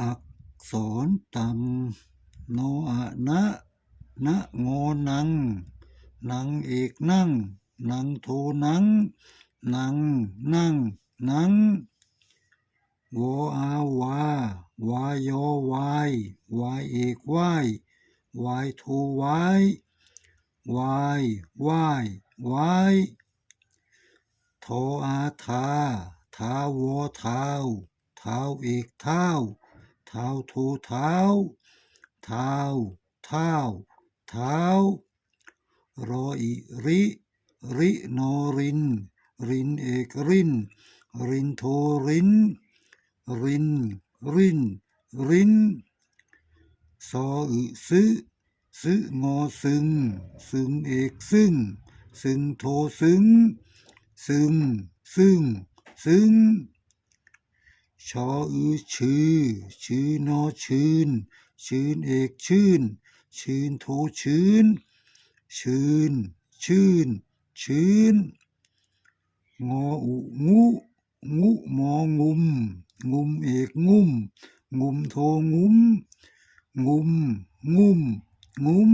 อักษรต่ำโนอะนะนะงอนัง นังเอกนั่ง นังโทนัง นังนั่ง นังวออาวาวายอวายวายเอกวายวายโทวายวายวายวายโทอาทาทาวอเท้าเท้าเอกเท้า เท้าโทเท้า เท้าเท้าเท้ารออิริริโนริน รินเอกริน รินโทริน ริน ริน รินซออึซึซึงอซึง ซึงเอกซึ่ง ซึงโทซึง ซึง ซึ่ง ซึง ชออือชื่อ ชื่อนอชื่น ชื่นเอกชื่น ชื่นโทชื่น ชื่น ชื่น ชื่น งออุงุงุมองุม งุมเอกงุม งุมโทงุม งุม งุม งุม